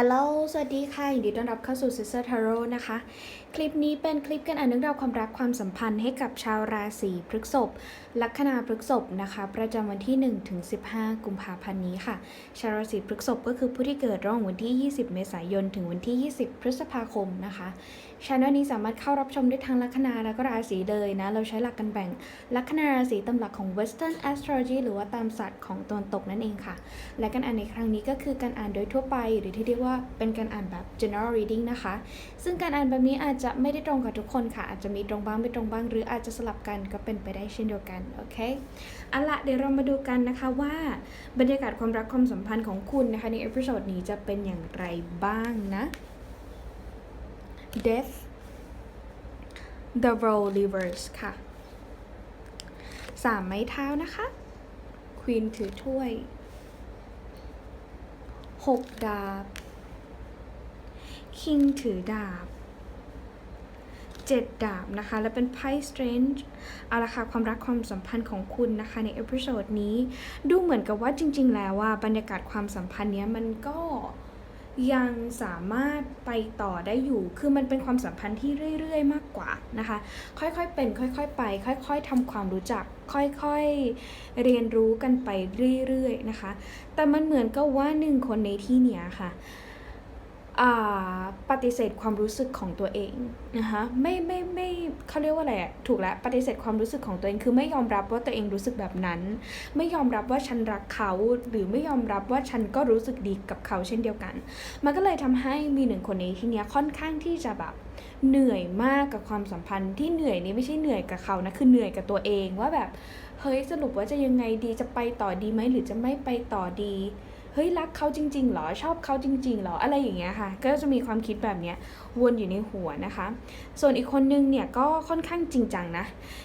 ฮัลโหล สวัสดีค่ะ ยินดีต้อนรับเข้าสู่ Sister Tarot นะคะ คลิปนี้เป็นคลิปกันอ่านเรื่องราวความรักความสัมพันธ์ให้กับชาวราศีพฤษภ ลัคนาพฤษภนะคะ ประจำวันที่ 1 ถึง 15 กุมภาพันธ์นี้ค่ะ ชาวราศีพฤษภก็คือผู้ที่เกิดระหว่างวันที่ 20 เมษายน ถึงวันที่ 20 พฤษภาคมนะคะ ช anel นี้สามารถเข้ารับชมได้ทางลัคนาและก็ราศีเลยนะ เราใช้หลักการแบ่ง ลัคนาราศีตามหลักของ Western Astrology หรือว่าตามศาสตร์ของตะวันตกนั่นเองค่ะ และการอ่านในครั้งนี้ก็คือการอ่านโดยทั่วไป หรือที่เรียกว่าเป็นการอ่านแบบ general reading นะคะ ซึ่งการอ่านแบบนี้อาจจะไม่ได้ตรงกับทุกคนค่ะ อาจจะมีตรงบ้างไม่ตรงบ้าง หรืออาจจะสลับกันก็เป็นไปได้เช่นเดียวกัน โอเคเอาละเดี๋ยวเรามาดูกันนะคะว่าบรรยากาศความรักความสัมพันธ์ของคุณนะคะในเอพิโซดนี้จะเป็นอย่างไรบ้างนะ death the role reverse ค่ะสามไม้เท้านะคะควีนถือถ้วยหกดาบคิงถือดาบเจ็ดดาบนะคะ และเป็นไพ่ strange เอาละค่ะความรักความสัมพันธ์ของคุณนะคะในเอพิโซดนี้ ดูเหมือนกับว่าจริง ๆ แล้วว่าบรรยากาศความสัมพันธ์เนี้ยมันก็ ยังสามารถไปต่อได้อยู่ คือมันเป็นความสัมพันธ์ที่เรื่อย ๆ มากกว่านะคะ ค่อยๆเป็น ค่อยๆไป ค่อย ๆทำความรู้จัก ค่อยๆเรียนรู้กันไปเรื่อย ๆ นะคะ แต่มันเหมือนกับว่าหนึ่งคนในที่เนี้ยค่ะ ปฏิเสธความรู้สึกของตัวเองนะคะไม่ไม่ไม่เขาเรียกว่าอะไรอะถูกแล้วปฏิเสธความรู้สึกของตัวเองคือไม่ยอมรับว่าตัวเองรู้สึกแบบนั้น ไม่ยอมรับว่าฉันรักเขา หรือไม่ยอมรับว่าฉันก็รู้สึกดีกับเขาเช่นเดียวกัน มันก็เลยทำให้มีหนึ่งคนในที่เนี้ยค่อนข้างที่จะแบบเหนื่อยมากกับความสัมพันธ์ที่เหนื่อยนี้ไม่ใช่เหนื่อยกับเขานะคือเหนื่อยกับตัวเองว่าแบบเฮ้ยสรุปว่าจะยังไงดีจะไปต่อดีไหมหรือจะไม่ไปต่อดี เฮ้ยรักเขาจริง ๆ หรอชอบเขาจริง ๆ หรออะไรอย่างเงี้ยค่ะ ก็จะมีความคิดแบบเนี้ยวนอยู่ในหัวนะคะ ส่วนอีกคนนึงเนี่ยก็ค่อนข้างจริงจังนะ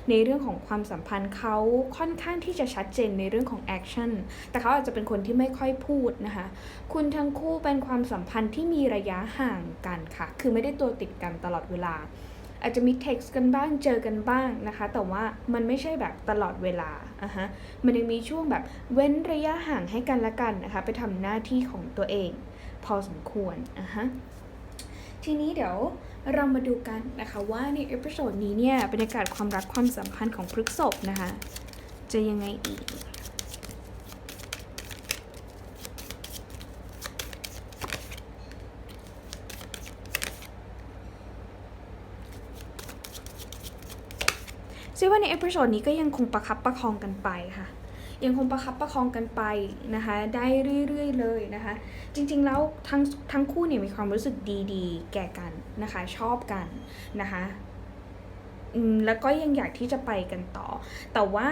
ในเรื่องของความสัมพันธ์เขาค่อนข้างที่จะชัดเจนในเรื่องของแอคชั่นแต่เขาอาจจะเป็นคนที่ไม่ค่อยพูดนะคะ คุณทั้งคู่เป็นความสัมพันธ์ที่มีระยะห่างกันค่ะ คือไม่ได้ตัวติดกันตลอดเวลา อาจจะมีเท็กซ์กันบ้างเจอกันบ้างนะคะ แต่ว่ามันไม่ใช่แบบตลอดเวลาอะฮะมันยังมีช่วงแบบเว้นระยะห่างให้กันละกันนะคะไปทำหน้าที่ของตัวเอง พอสมควรอะฮะทีนี้เดี๋ยวเรามาดูกันนะคะว่าในเอพิโซดนี้เนี่ยบรรยากาศความรักความสัมพันธ์ของพฤกษภนะคะ จะยังไงอีก ซึ่งว่าในเอพิโซดนี้ก็ยังคงประคับประคองกันไปค่ะ ยังคงประคับประคองกันไปนะคะ ได้เรื่อยๆเลยนะคะ จริงๆแล้วทั้งทั้งคู่เนี่ยมีความรู้สึกดีๆ แก่กันนะคะ ชอบกันนะคะอืมแล้วก็ยังอยากที่จะไปกันต่อ แต่ว่า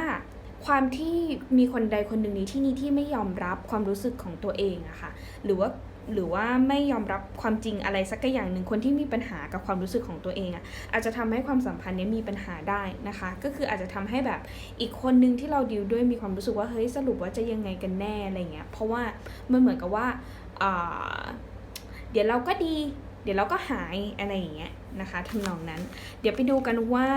ความที่มีคนใดคนหนึ่งในที่นี้ที่ไม่ยอมรับความรู้สึกของตัวเองอะค่ะ หรือว่า หรือว่าไม่ยอมรับความจริงอะไรสักอย่างหนึ่งคนที่มีปัญหากับความรู้สึกของตัวเองอะอาจจะทำให้ความสัมพันธ์นี้มีปัญหาได้นะคะ ก็คืออาจจะทำให้แบบอีกคนนึงที่เราดิวด้วยมีความรู้สึกว่าเฮ้ยสรุปว่าจะยังไงกันแน่อะไรเงี้ยเพราะว่ามันเหมือนกับว่าเดี๋ยวเราก็ดี เดี๋ยวเราก็หายอะไรอย่างเงี้ย นะคะทำนองนั้น เดี๋ยวไปดูกันว่า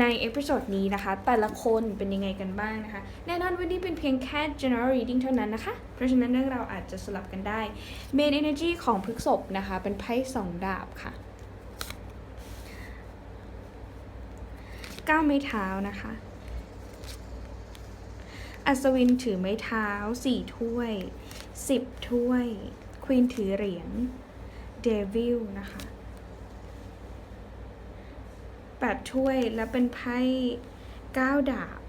ในเอพิโซดนี้นะคะ แต่ละคนเป็นยังไงกันบ้างนะคะ แน่นอนวันนี้เป็นเพียงแค่ general reading เท่านั้นนะคะ เพราะฉะนั้นเรื่องเราอาจจะสลับกันได้ main energy ของพฤกษภนะคะ เป็นไพ่สองดาบค่ะเก้าไม้เท้านะคะ อัศวินถือไม้เท้าสี่ถ้วยสิบถ้วย ควีนถือเหรียญเดวิลนะคะ แปดถ้วย และเป็นไพ่เก้าดาบ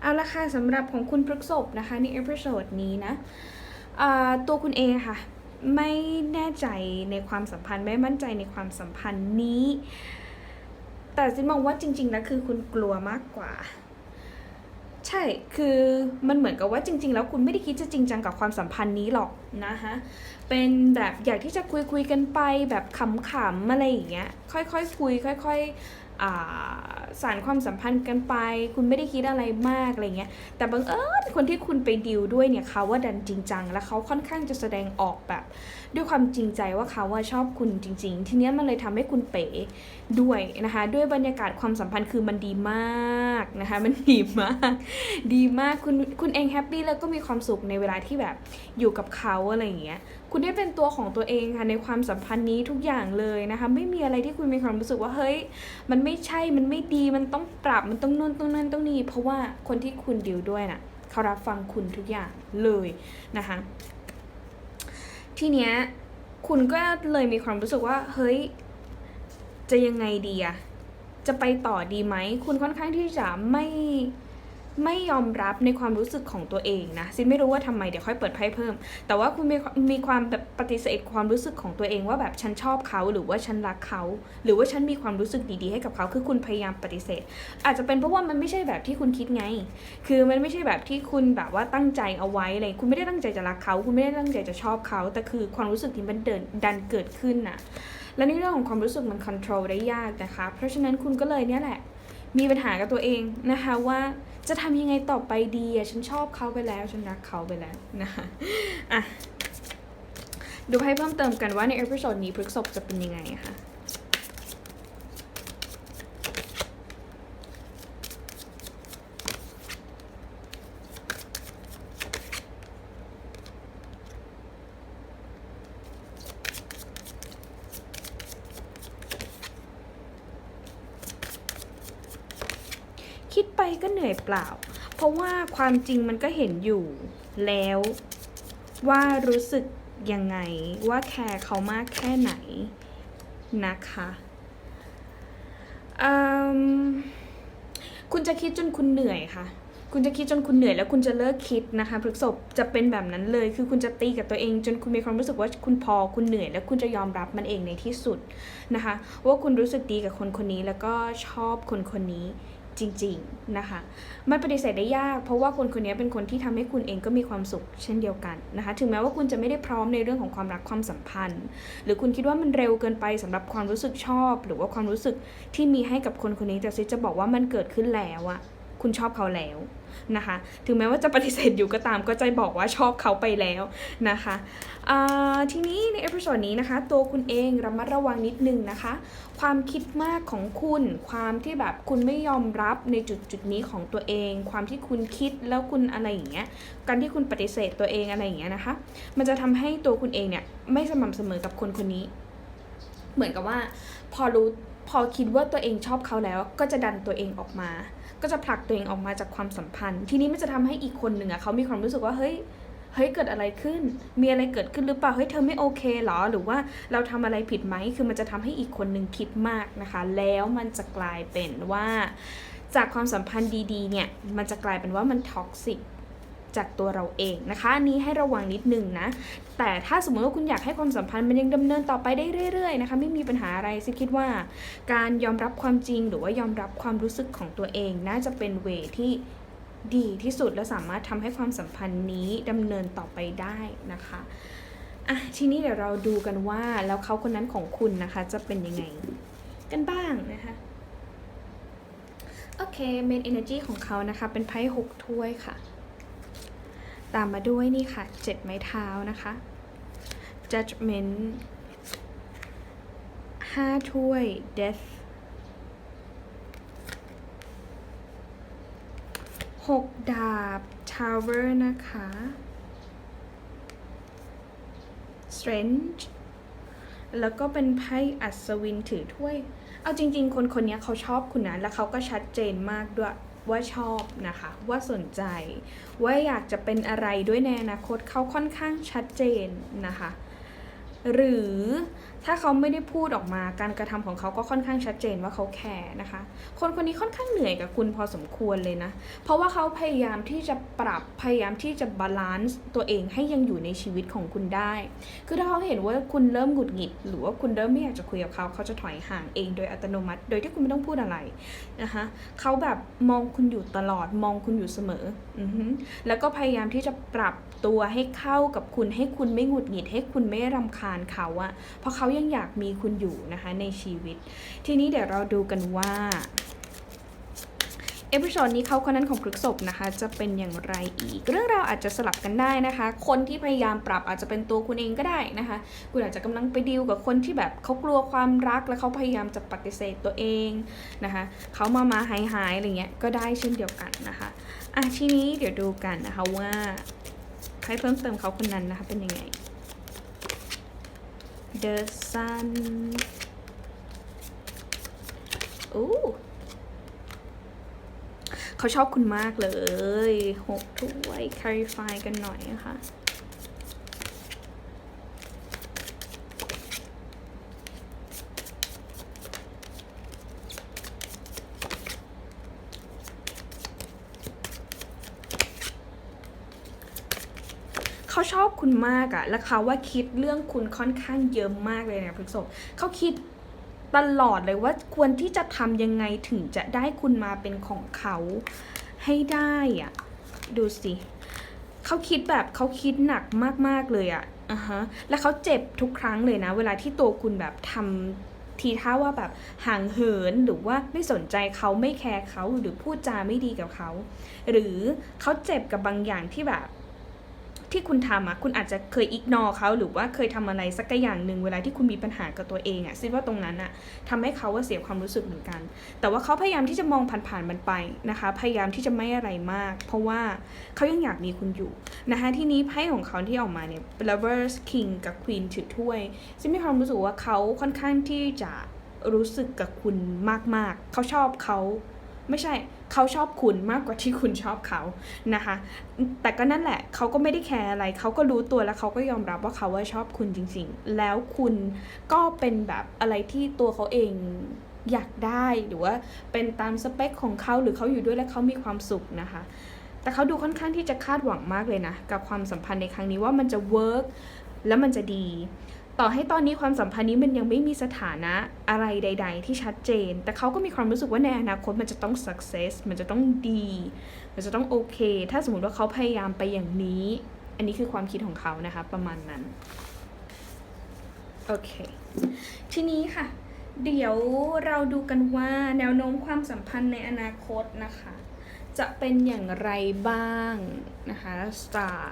เอาละค่ะสำหรับของคุณพฤกษบนะคะ ในเอพิโซดนี้นะตัวคุณเองค่ะ ไม่แน่ใจในความสัมพันธ์ ไม่มั่นใจในความสัมพันธ์นี้ แต่ซินมองว่าจริงๆแล้วคือคุณกลัวมากกว่า ใช่ คือมันเหมือนกับว่าจริง ๆ แล้วคุณไม่ได้คิดจะจริงจังกับความสัมพันธ์นี้หรอกนะคะเป็นแบบอยากที่จะคุยคุยกันไปแบบขำๆอะไรอย่างเงี้ย ค่อยๆคุย ค่อย ๆ สารความสัมพันธ์กันไป คุณไม่ได้คิดอะไรมากอะไรเงี้ยแต่บังเอิญคนที่คุณไปดิวด้วยเนี่ยเขาว่าดันจริงจังแล้วเขาค่อนข้างจะแสดงออกแบบ ด้วยความจริงใจว่าเขาว่าชอบคุณจริง ๆ ทีเนี้ยมันเลยทำให้คุณเป๋ด้วยนะคะ ด้วยบรรยากาศความสัมพันธ์คือมันดีมากนะคะ มันดีมาก ดีมากคุณคุณเองแฮปปี้แล้วก็มีความสุขในเวลาที่แบบอยู่กับเขาอะไรเงี้ย คุณได้เป็นตัวของตัวเองค่ะในความสัมพันธ์นี้ทุกอย่างเลยนะคะ ไม่มีอะไรที่คุณมีความรู้สึกว่าเฮ้ย มันไม่ใช่มันไม่ดีมันต้องปรับมันต้องนู่นต้องนั่นต้องนี่เพราะว่าคนที่คุณดิวด้วยน่ะเขารับฟังคุณทุกอย่างเลยนะคะ ทีเนี้ยคุณก็เลยมีความรู้สึกว่า เฮ้ย จะยังไงดีอะจะไปต่อดีไหม คุณค่อนข้างที่จะไม่ ไม่ยอมรับในความรู้สึกของตัวเองนะซินไม่รู้ว่าทำไมเดี๋ยวค่อยเปิดไพ่เพิ่ม แต่ว่าคุณมีมีความแบบปฏิเสธความรู้สึกของตัวเองว่าแบบฉันชอบเขาหรือว่าฉันรักเขา หรือว่าฉันมีความรู้สึกดีๆให้กับเขาคือคุณพยายามปฏิเสธ อาจจะเป็นเพราะว่ามันไม่ใช่แบบที่คุณคิดไง คือมันไม่ใช่แบบที่คุณแบบว่าตั้งใจเอาไว้เลยคุณไม่ได้ตั้งใจจะรักเขา คุณไม่ได้ตั้งใจจะชอบเขาแต่คือความรู้สึกที่มันเดินดันเกิดขึ้นน่ะและในเรื่องของความรู้สึกมันควบคุมได้ยากนะคะ เพราะฉะนั้นคุณก็เลยเนี่ยแหละ มีปัญหากับตัวเองนะคะว่าจะทำยังไงต่อไปดีอะฉันชอบเขาไปแล้วฉันรักเขาไปแล้วนะคะอะดูให้เพิ่มเติมกันว่าในเอพิโซดนี้พฤกษบจะเป็นยังไงคะ คิดไปก็เหนื่อยเปล่า เพราะว่าความจริงมันก็เห็นอยู่แล้ว ว่ารู้สึกยังไงว่าแคร์เขามากแค่ไหนนะคะคุณจะคิดจนคุณเหนื่อยค่ะ คุณจะคิดจนคุณเหนื่อยแล้วคุณจะเลิกคิดนะคะพฤกษบจะเป็นแบบนั้นเลย คือคุณจะตีกับตัวเอง จนคุณมีความรู้สึกว่าคุณพอคุณเหนื่อย แล้วคุณจะยอมรับมันเองในที่สุดนะคะ ว่าคุณรู้สึกดีกับคนคนนี้แล้วก็ชอบคนคนนี้ จริงๆนะคะ มันปฏิเสธได้ยาก เพราะว่าคนคนนี้เป็นคนที่ทำให้คุณเองก็มีความสุขเช่นเดียวกันนะคะ ถึงแม้ว่าคุณจะไม่ได้พร้อมในเรื่องของความรักความสัมพันธ์ หรือคุณคิดว่ามันเร็วเกินไปสำหรับความรู้สึกชอบ หรือว่าความรู้สึกที่มีให้กับคนคนนี้แต่ซิจะบอกว่ามันเกิดขึ้นแล้วอะ คุณชอบเขาแล้วนะคะ ถึงแม้ว่าจะปฏิเสธอยู่ก็ตามก็ใจบอกว่าชอบเขาไปแล้วนะคะทีนี้ในเอพิโซดนี้นะคะ ตัวคุณเองระมัดระวังนิดนึงนะคะ ความคิดมากของคุณ ความที่แบบคุณไม่ยอมรับในจุดจุดนี้ของตัวเอง ความที่คุณคิดแล้วคุณอะไรอย่างเงี้ย การที่คุณปฏิเสธตัวเองอะไรอย่างเงี้ยนะคะ มันจะทำให้ตัวคุณเองเนี่ยไม่สม่ำเสมอกับคนคนนี้ เหมือนกับว่าพอรู้ พอคิดว่าตัวเองชอบเขาแล้ว ก็จะดันตัวเองออกมา ก็จะผลักตัวเองออกมาจากความสัมพันธ์ ทีนี้มันจะทำให้อีกคนหนึ่งอะเขามีความรู้สึกว่าเฮ้ยเฮ้ยเกิดอะไรขึ้น มีอะไรเกิดขึ้นหรือเปล่า เฮ้ยเธอไม่โอเคหรอ หรือว่าเราทำอะไรผิดไหม คือมันจะทำให้อีกคนหนึ่งคิดมากนะคะ แล้วมันจะกลายเป็นว่า จากความสัมพันธ์ดีๆ เนี่ย มันจะกลายเป็นว่ามันท็อกซิกจากตัวเราเองนะคะ อันนี้ให้ระวังนิดนึงนะ แต่ถ้าสมมติว่าคุณอยากให้ความสัมพันธ์มันยังดำเนินต่อไปได้เรื่อยๆนะคะไม่มีปัญหาอะไรซิคิดว่า การยอมรับความจริง หรือว่ายอมรับความรู้สึกของตัวเองน่าจะเป็นเวที่ดีที่สุดและสามารถทำให้ความสัมพันธ์นี้ดำเนินต่อไปได้นะคะอะทีนี้เดี๋ยวเราดูกันว่าแล้วเขาคนนั้นของคุณนะคะจะเป็นยังไงกันบ้างนะคะโอเค main energy ของเขานะคะเป็นไพ่หกถ้วยค่ะ ตามมาด้วยนี่ค่ะเจ็ดไม้เท้านะคะ judgment ห้าถ้วย death หกดาบ tower นะคะ strange แล้วก็เป็นไพ่อัศวินถือถ้วย เอาจริง ๆ คนคนนี้เขาชอบคุณนะ แล้วเขาก็ชัดเจนมากด้วย ว่าชอบนะคะ ว่าสนใจ ว่าอยากจะเป็นอะไรด้วยในอนาคตเขาค่อนข้างชัดเจนนะคะ หรือ ถ้าเขาไม่ได้พูดออกมาการกระทำของเขาก็ค่อนข้างชัดเจนว่าเขาแคร์นะคะ คนคนนี้ค่อนข้างเหนื่อยกับคุณพอสมควรเลยนะ เพราะว่าเขาพยายามที่จะปรับพยายามที่จะบาลานซ์ตัวเองให้ยังอยู่ในชีวิตของคุณได้ คือถ้าเขาเห็นว่าคุณเริ่มหงุดหงิด หรือว่าคุณเริ่มไม่อยากจะคุยกับเขา เขาจะถอยห่างเองโดยอัตโนมัติ โดยที่คุณไม่ต้องพูดอะไรนะคะเขาแบบมองคุณอยู่ตลอดมองคุณอยู่เสมออแล้วก็พยายามที่จะปรับ ตัวให้เข้ากับคุณให้คุณไม่หงุดหงิดให้คุณไม่รำคาญเขาอะเพราะเขายังอยากมีคุณอยู่นะคะในชีวิต ทีนี้เดี๋ยวเราดูกันว่าเอพิโซดนี้เขาคนนั้นของพฤกษบนะคะ จะเป็นอย่างไรอีก เรื่องราวอาจจะสลับกันได้นะคะ คนที่พยายามปรับอาจจะเป็นตัวคุณเองก็ได้นะคะ คุณอาจจะกำลังไปดีลกับคนที่แบบเขากลัวความรัก และเขาพยายามจะปฏิเสธตัวเองนะคะเขามามาหายหายอะไรเงี้ยก็ได้เช่นเดียวกันนะคะอะทีนี้เดี๋ยวดูกันนะคะว่า ใครเพิ่มเติมเขาคนนั้นนะคะ เป็นยังไง the sun อู้เขาชอบคุณมากเลยหกถ้วย clarify กันหน่อยนะคะ เขาชอบคุณมากอะแล้วเขาว่าคิดเรื่องคุณค่อนข้างเยอะมากเลยเนี่ยพฤกษบเขาคิดตลอดเลยว่าควรที่จะทำยังไงถึงจะได้คุณมาเป็นของเขาให้ได้อะดูสิเขาคิดแบบเขาคิดหนักมากๆเลยอะอะฮะแล้วเขาเจ็บทุกครั้งเลยนะ เวลาที่ตัวคุณแบบทำทีท่าว่าแบบห่างเหินหรือว่าไม่สนใจเขาไม่แคร์เขาหรือพูดจาไม่ดีกับเขา หรือเขาเจ็บกับบางอย่างที่แบบ ที่คุณทำอะคุณอาจจะเคยอิกนอเขาหรือว่าเคยทำอะไรสักอย่างหนึ่งเวลาที่คุณมีปัญหากับตัวเองอะซิว่าตรงนั้นอะทำให้เขาว่าเสียความรู้สึกเหมือนกัน แต่ว่าเขาพยายามที่จะมองผ่านๆมันไปนะคะ พยายามที่จะไม่อะไรมาก เพราะว่าเขายังอยากมีคุณอยู่นะคะที่นี้ไพ่ของเขาที่ออกมาเนี่ย lovers king กับ queen ถือถ้วยซิมีความรู้สึกว่าเขาค่อนข้างที่จะรู้สึกกับคุณมากๆ เขาชอบเขาไม่ใช่ เขาชอบคุณมากกว่าที่คุณชอบเขานะคะ แต่ก็นั่นแหละเขาก็ไม่ได้แคร์อะไรเขาก็รู้ตัวแล้วเขาก็ยอมรับว่าเขาว่าชอบคุณจริง ๆ แล้วคุณก็เป็นแบบอะไรที่ตัวเขาเองอยากได้หรือว่าเป็นตามสเปคของเขาหรือเขาอยู่ด้วยแล้วเขามีความสุขนะคะ แต่เขาดูค่อนข้างที่จะคาดหวังมากเลยนะ กับความสัมพันธ์ในครั้งนี้ว่ามันจะเวิร์กแล้วมันจะดี ต่อให้ตอนนี้ความสัมพันธ์นี้มันยังไม่มีสถานะอะไรใด ๆ ที่ชัดเจน แต่เขาก็มีความรู้สึกว่าในอนาคตมันจะต้อง success มันจะต้องดี มันจะต้องโอเค ถ้าสมมติว่าเขาพยายามไปอย่างนี้ อันนี้คือความคิดของเขานะคะ ประมาณนั้น โอเค ทีนี้ค่ะ เดี๋ยวเราดูกันว่าแนวโน้มความสัมพันธ์ในอนาคตนะคะ จะเป็นอย่างไรบ้างนะคะ star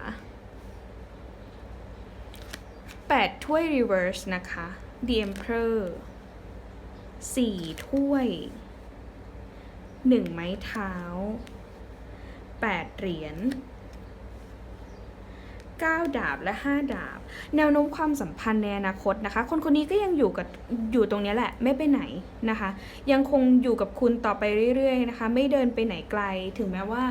8 ถ้วย reverse นะคะ the emperor 4 ถ้วย 1 ไม้เท้า 8 เหรียญ9 ดาบและ 5 ดาบ แนวโน้มความสัมพันธ์ในอนาคตนะคะ คนคนนี้ก็ยังอยู่กับอยู่ตรงนี้แหละไม่ไปไหนนะคะ ยังคงอยู่กับคุณต่อไปเรื่อยๆนะคะ ไม่เดินไปไหนไกล ถึงแม้ว่า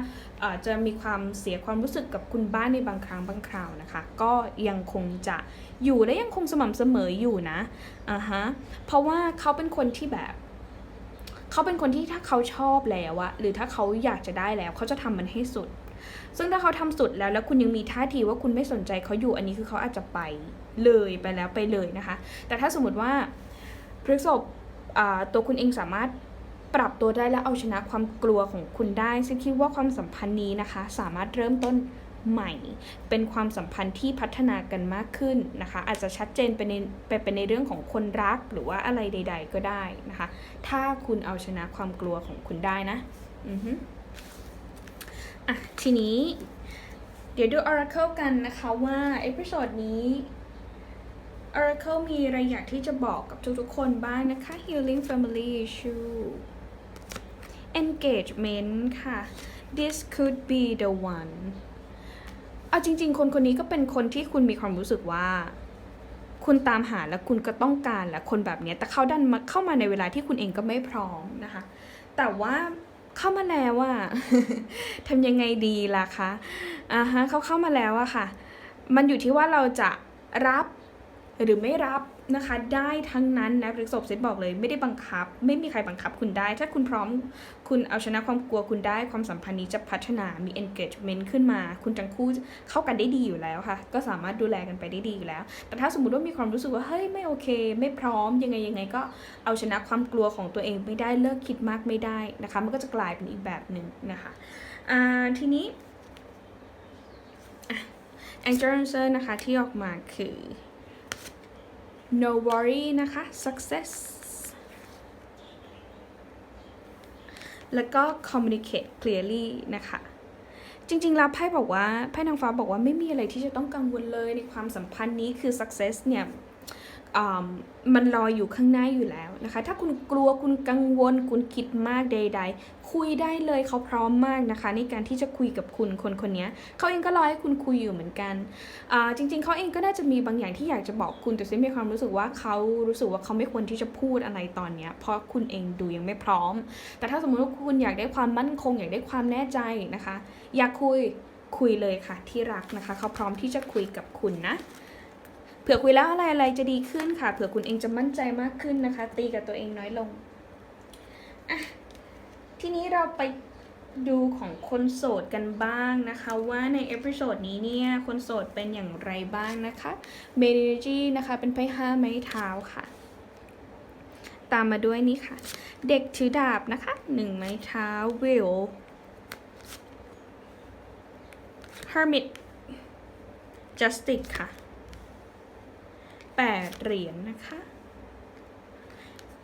อ่อจะมีความเสียความรู้สึกกับคุณบ้านในบางครั้งบางคราวนะคะ ก็ยังคงจะอยู่และยังคงสม่ำเสมออยู่นะอ่าฮะเพราะว่าเขาเป็นคนที่แบบเขาเป็นคนที่ถ้าเขาชอบแล้วอะหรือถ้าเขาอยากจะได้แล้ว เขาจะทำมันให้สุด ซึ่งถ้าเขาทำสุดแล้วแล้วคุณยังมีท่าทีว่าคุณไม่สนใจเขาอยู่อันนี้คือเขาอาจจะไปเลยไปแล้วไปเลยนะคะ แต่ถ้าสมมติว่าพฤกษบตัวคุณเองสามารถ ปรับตัวได้และเอาชนะความกลัวของคุณได้ซึ่งคิดว่าความสัมพันธ์นี้นะคะ สามารถเริ่มต้นใหม่ เป็นความสัมพันธ์ที่พัฒนากันมากขึ้นนะคะ อาจจะชัดเจนไปในไปเป็นในเรื่องของคนรักหรือว่าอะไรใด ๆ ก็ได้นะคะ ถ้าคุณเอาชนะความกลัวของคุณได้นะอือฮึอะทีนี้ เดี๋ยวดู Oracle กันนะคะว่าเอพิโซดนี้ Oracle มีอะไรอยากที่จะบอกกับทุกๆคนบ้างนะคะ Healing Family Issue Engagement ค่ะ This could be the one เอาจริง ๆ คนคนนี้ก็เป็นคนที่คุณมีความรู้สึกว่า คุณตามหาและคุณก็ต้องการและคนแบบเนี้ยแต่เขาดันมาเข้ามาในเวลาที่คุณเองก็ไม่พร้อมนะคะ แต่ว่าเข้ามาแล้วอะทำยังไงดีล่ะคะอ่าฮะเขาเข้ามาแล้วอะค่ะ มันอยู่ที่ว่าเราจะรับ หรือไม่รับนะคะได้ทั้งนั้นนะพฤกษบเซตบอกเลยไม่ได้บังคับ ไม่มีใครบังคับคุณได้ ถ้าคุณพร้อมคุณเอาชนะความกลัวคุณได้ความสัมพันธ์นี้จะพัฒนามี engagement ขึ้นมา คุณทั้งคู่เข้ากันได้ดีอยู่แล้วค่ะ ก็สามารถดูแลกันไปได้ดีอยู่แล้ว แต่ถ้าสมมติว่ามีความรู้สึกว่าเฮ้ยไม่โอเค ไม่พร้อมยังไงยังไงก็เอาชนะความกลัวของตัวเองไม่ได้เลิกคิดมากไม่ได้นะคะมันก็จะกลายเป็นอีกแบบหนึ่งนะคะอ่าทีนี้ Angel Answer นะคะที่ออกมาคือ no worry นะคะ success แล้วก็ communicate clearly นะคะ จริงๆ แล้วไพ่บอกว่าไพ่นางฟ้าบอกว่าไม่มีอะไรที่จะต้องกังวลเลยในความสัมพันธ์นี้คือ success เนี่ย มันรออยู่ข้างหน้าอยู่แล้วนะคะ ถ้าคุณกลัวคุณกังวล คุณคิดมากใด ๆ คุยได้เลยเขาพร้อมมากนะคะ ในการที่จะคุยกับคุณคนคนนี้เขาเองก็รอให้คุณคุยอยู่เหมือนกันจริง ๆเขาเองก็น่าจะมีบางอย่างที่อยากจะบอกคุณแต่ซิมีความรู้สึกว่าเขารู้สึกว่าเขาไม่ควรที่จะพูดอะไรตอนนี้เพราะคุณเองดูยังไม่พร้อม แต่ถ้าสมมติว่าคุณอยากได้ความมั่นคง อยากได้ความแน่ใจนะคะ อยากคุยคุยเลยค่ะที่รักนะคะเขาพร้อมที่จะคุยกับคุณนะ ผื่อคุยแล้วอะไรอะไรจะดีขึ้นค่ะ เผื่อคุณเองจะมั่นใจมากขึ้นนะคะ ตีกับตัวเองน้อยลงอะทีนี้เราไปดูของคนโสดกันบ้างนะคะ ว่าในเอพิโซดนี้เนี่ย คนโสดเป็นอย่างไรบ้างนะคะเมดิจีนะคะ เป็นไพ่ห้าไม้เท้าค่ะ ตามมาด้วยนี่ค่ะ เด็กถือดาบนะคะหนึ่งไม้เท้าวิล hermit justice ค่ะ แปดเหรียญนะคะ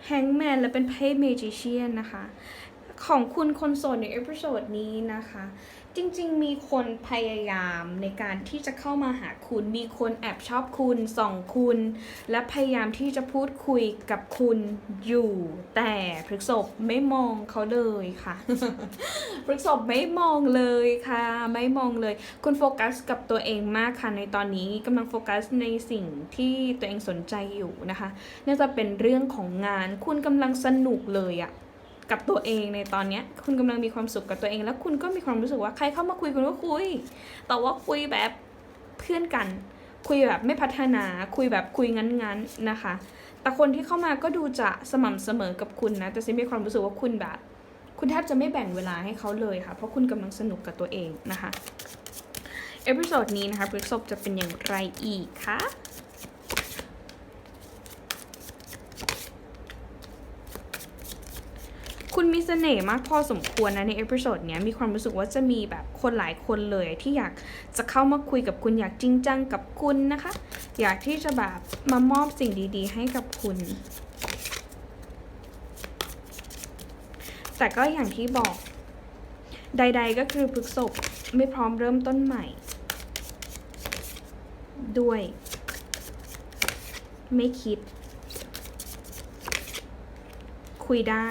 แฮงแมนและเป็นไพ่ magician นะคะ ของคุณคนโสดในเอพิโซดนี้นะคะ จริงๆ มีคนพยายามในการที่จะเข้ามาหาคุณ มีคนแอบชอบคุณ ส่องคุณ และพยายามที่จะพูดคุยกับคุณอยู่ แต่พฤกษบไม่มองเขาเลยค่ะ พฤกษบไม่มองเลยค่ะ ไม่มองเลย คุณโฟกัสกับตัวเองมากค่ะในตอนนี้กำลังโฟกัสในสิ่งที่ตัวเองสนใจอยู่นะคะ น่าจะเป็นเรื่องของงาน คุณกำลังสนุกเลยอะ กับตัวเองในตอนเนี้ยคุณกำลังมีความสุขกับตัวเอง แล้วคุณก็มีความรู้สึกว่าใครเข้ามาคุยคุณก็คุย แต่ว่าคุยแบบเพื่อนกัน คุยแบบไม่พัฒนาคุยแบบคุยงั้นๆนะคะ แต่คนที่เข้ามาก็ดูจะสม่ำเสมอกับคุณนะแต่ซิมีความรู้สึกว่าคุณแบบ คุณแทบจะไม่แบ่งเวลาให้เขาเลยค่ะ เพราะคุณกำลังสนุกกับตัวเองนะคะเอพิโซดนี้นะคะพฤกษบจะเป็นอย่างไรอีกคะ คุณมีเสน่ห์มากพอสมควรนะในเอพิโซดเนี้ยมีความรู้สึกว่าจะมีแบบคนหลายคนเลยที่อยากจะเข้ามาคุยกับคุณอยากจริงจังกับคุณนะคะ อยากที่จะแบบมามอบสิ่งดี ๆ ให้กับคุณ แต่ก็อย่างที่บอก ใด ๆ ก็คือพฤกษบไม่พร้อมเริ่มต้นใหม่ ด้วย ไม่คิด คุยได้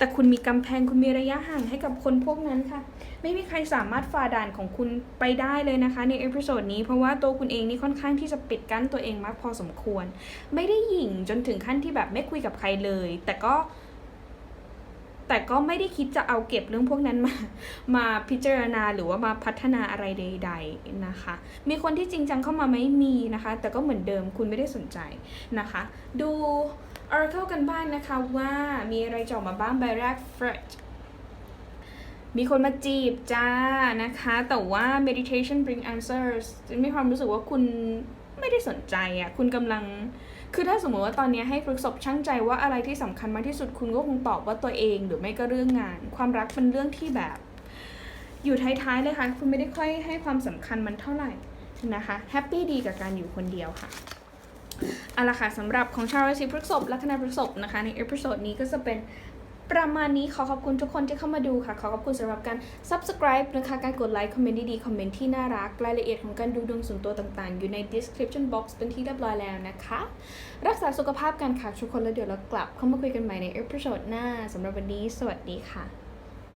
แต่คุณมีกำแพงคุณมีระยะห่างให้กับคนพวกนั้นค่ะ ไม่มีใครสามารถฝ่าด่านของคุณไปได้เลยนะคะในเอพิโซดนี้เพราะว่าตัวคุณเองนี่ค่อนข้างที่จะปิดกั้นตัวเองมากพอสมควร ไม่ได้หยิ่งจนถึงขั้นที่แบบไม่คุยกับใครเลย แต่ก็แต่ก็ไม่ได้คิดจะเอาเก็บเรื่องพวกนั้นมามาพิจารณาหรือว่ามาพัฒนาอะไรใด ๆนะคะ มีคนที่จริงจังเข้ามาไหมมีนะคะ แต่ก็เหมือนเดิมคุณไม่ได้สนใจนะคะ ดู Oracle กันบ้างนะคะว่ามีอะไรจะออกมาบ้างใบแรก Fred มีคนมาจีบจ้านะคะ แต่ว่า meditation bring answers มีความรู้สึกว่าคุณไม่ได้สนใจอะ่ะ คุณกำลัง คือถ้าสมมติว่าตอนนี้ให้พฤกษบช่างใจว่าอะไรที่สำคัญมากที่สุดคุณก็คงตอบว่าตัวเองหรือไม่ก็เรื่องงาน ความรักเป็นเรื่องที่แบบ อยู่ท้ายๆเลยค่ะ คุณไม่ได้ค่อยให้ความสำคัญมันเท่าไหร่นะคะ แฮปปี้ดีกับการอยู่คนเดียวค่ะ เอาละค่ะสำหรับของชาวราศีพฤษภและคณะพฤษภนะคะในเอพิโซดนี้ก็จะเป็นประมาณนี้ขอขอบคุณทุกคนที่เข้ามาดูค่ะ ขอขอบคุณสำหรับการ subscribe นะคะ การกดไลค์ คอมเมนต์ดีๆ คอมเมนต์ที่น่ารัก รายละเอียดของการดูดวงส่วนตัวต่างๆ อยู่ใน description box เป็นที่เรียบร้อยแล้วนะคะ รักษาสุขภาพกันค่ะทุกคนแล้วเดี๋ยวเรากลับเข้ามาคุยกันใหม่ในเอพิโซดหน้าสำหรับวันนี้ สวัสดีค่ะ